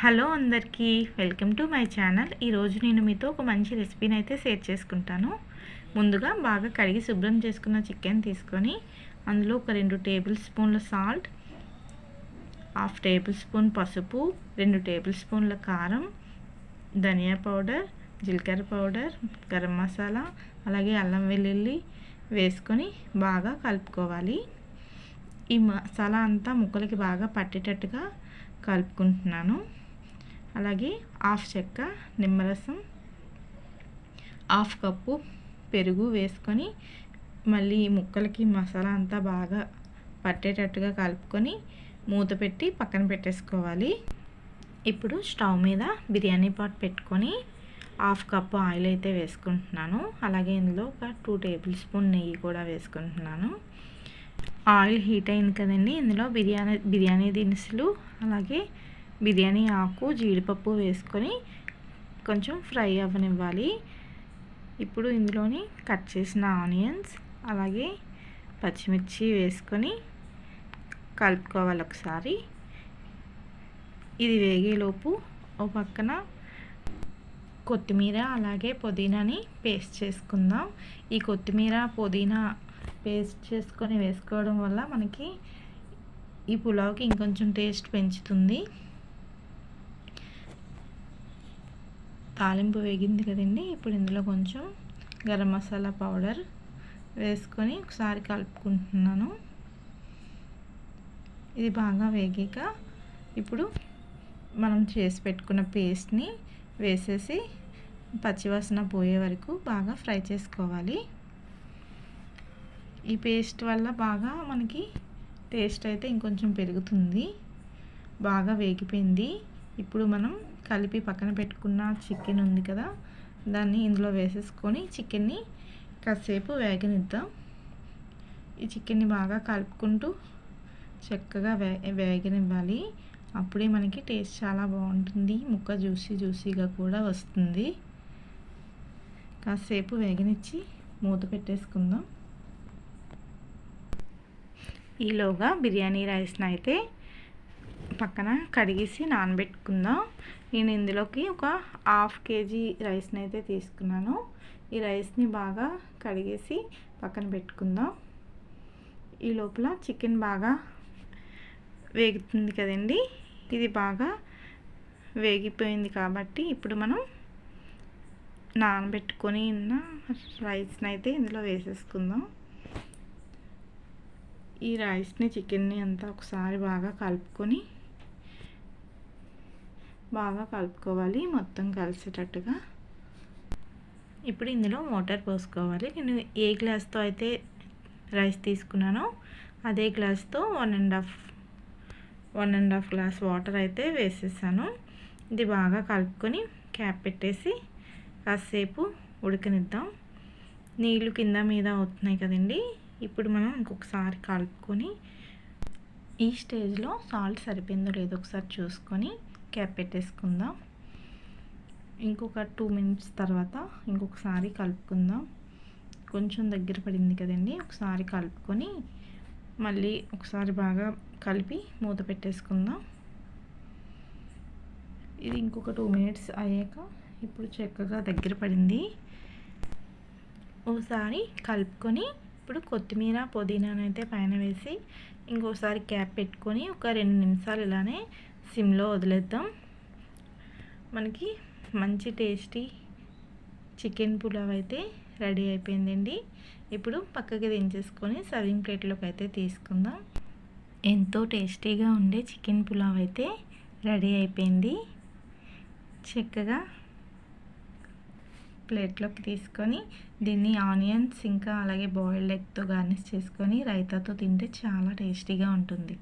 Hello అందరికీ welcome to my channel. ఈరోజు నేను మీతో ఒక మంచి రెసిపీని అయితే షేర్ చేసుకుంటాను. ముందుగా బాగా కడిగి శుభ్రం చేసుకున్న చికెన్ తీసుకొని అందులో ఒక రెండు టేబుల్ స్పూన్ల సాల్ట్ హాఫ్ టేబుల్ స్పూన్ పసుపు రెండు టేబుల్ స్పూన్ల కారం ధనియా పౌడర్ జీలకర్ర పౌడర్ గరం మసాలా అలాగే అల్లం వెల్లుల్లి వేసుకొని బాగా కలుపుకోవాలి. ఈ మసాలా అంతా ముక్కలకి బాగా పట్టేటట్టుగా కలుపుకుంటున్నాను. అలాగే హాఫ్ చెక్క నిమ్మరసం హాఫ్ కప్పు పెరుగు వేసుకొని మళ్ళీ ముక్కలకి మసాలా అంతా బాగా పట్టేటట్టుగా కలుపుకొని మూత పెట్టి పక్కన పెట్టేసుకోవాలి. ఇప్పుడు స్టవ్ మీద బిర్యానీ పాట్ పెట్టుకొని హాఫ్ కప్ ఆయిల్ అయితే వేసుకుంటున్నాను. అలాగే ఇందులో ఒక టూ టేబుల్ స్పూన్ నెయ్యి కూడా వేసుకుంటున్నాను. ఆయిల్ హీట్ అయింది కదండి ఇందులో బిర్యానీ బిర్యానీ దినుసులు అలాగే బిర్యానీ ఆకు జీడిపప్పు వేసుకొని కొంచెం ఫ్రై అవ్వనివ్వాలి. ఇప్పుడు ఇందులోని కట్ చేసిన ఆనియన్స్ అలాగే పచ్చిమిర్చి వేసుకొని కలుపుకోవాలి ఒకసారి. ఇది వేగేలోపు ఒక పక్కన కొత్తిమీర అలాగే పుదీనాని పేస్ట్ చేసుకుందాం. ఈ కొత్తిమీర పుదీనా పేస్ట్ చేసుకొని వేసుకోవడం వల్ల మనకి ఈ పులావ్కి ఇంకొంచెం టేస్ట్ పెంచుతుంది. తాలింపు వేగింది కదండి. ఇప్పుడు ఇందులో కొంచెం గరం మసాలా పౌడర్ వేసుకొని ఒకసారి కలుపుకుంటున్నాను. ఇది బాగా వేగాక ఇప్పుడు మనం చేసి పెట్టుకున్న పేస్ట్ని వేసేసి పచ్చివాసన పోయే వరకు బాగా ఫ్రై చేసుకోవాలి. ఈ పేస్ట్ వల్ల బాగా మనకి టేస్ట్ అయితే ఇంకొంచెం పెరుగుతుంది. బాగా వేగిపోయింది. ఇప్పుడు మనం కలిపి పక్కన పెట్టుకున్న చికెన్ ఉంది కదా దాన్ని ఇందులో వేసేసుకొని చికెన్ని కాసేపు వేగనిద్దాం. ఈ చికెన్ని బాగా కలుపుకుంటూ చక్కగా వే వేగనివ్వాలి. అప్పుడే మనకి టేస్ట్ చాలా బాగుంటుంది. ముక్క జ్యూసీ జ్యూసీగా కూడా వస్తుంది. కాసేపు వేగనిచ్చి మూత పెట్టేసుకుందాం. ఈలోగా బిర్యానీ రైస్ని అయితే పక్కన కడిగేసి నానబెట్టుకుందాం. నేను ఇందులోకి ఒక హాఫ్ కేజీ రైస్ని అయితే తీసుకున్నాను. ఈ రైస్ని బాగా కడిగేసి పక్కన పెట్టుకుందాం. ఈ లోపల చికెన్ బాగా వేగుతుంది కదండి. ఇది బాగా వేగిపోయింది కాబట్టి ఇప్పుడు మనం నానబెట్టుకొని ఉన్న రైస్ని అయితే ఇందులో వేసేసుకుందాం. ఈ రైస్ని చికెన్ని అంతా ఒకసారి బాగా కలుపుకొని బాగా కలుపుకోవాలి. మొత్తం కలిసేటట్టుగా. ఇప్పుడు ఇందులో మోటార్ పోసుకోవాలి. నేను ఏ గ్లాస్తో అయితే రైస్ తీసుకున్నానో అదే గ్లాస్తో one and half one and half glass water అయితే వేసేసాను. ఇది బాగా కలుపుకొని క్యాప్ పెట్టేసి కాసేపు ఉడకనిద్దాం. నీళ్ళు కింద మీద అవుతున్నాయి కదండి. ఇప్పుడు మనం ఇంకొకసారి కలుపుకొని ఈ స్టేజ్లో సాల్ట్ సరిపోయిందో లేదో ఒకసారి చూసుకొని క్యాప్ పెట్టేసుకుందాం. ఇంకొక టూ మినిట్స్ తర్వాత ఇంకొకసారి కలుపుకుందాం. కొంచెం దగ్గర పడింది కదండి ఒకసారి కలుపుకొని మళ్ళీ ఒకసారి బాగా కలిపి మూత పెట్టేసుకుందాం. ఇది ఇంకొక టూ మినిట్స్ అయ్యాక ఇప్పుడు చక్కగా దగ్గర పడింది. ఒకసారి కలుపుకొని ఇప్పుడు కొత్తిమీర పుదీనానైతే పైన వేసి ఇంకోసారి క్యాప్ పెట్టుకొని ఒక రెండు నిమిషాలు ఇలానే సిమ్లో వదిలేద్దాం. మనకి మంచి టేస్టీ చికెన్ పులావ్ అయితే రెడీ అయిపోయిందండి. ఇప్పుడు పక్కకి దించేసుకొని సర్వింగ్ ప్లేట్లోకి అయితే తీసుకుందాం. ఎంతో టేస్టీగా ఉండే చికెన్ పులావ్ అయితే రెడీ అయిపోయింది. చక్కగా ప్లేట్లోకి తీసుకొని దీన్ని ఆనియన్స్ ఇంకా అలాగే బాయిల్డ్ ఎగ్తో గార్నిష్ చేసుకొని రైతాతో తింటే చాలా టేస్టీగా ఉంటుంది.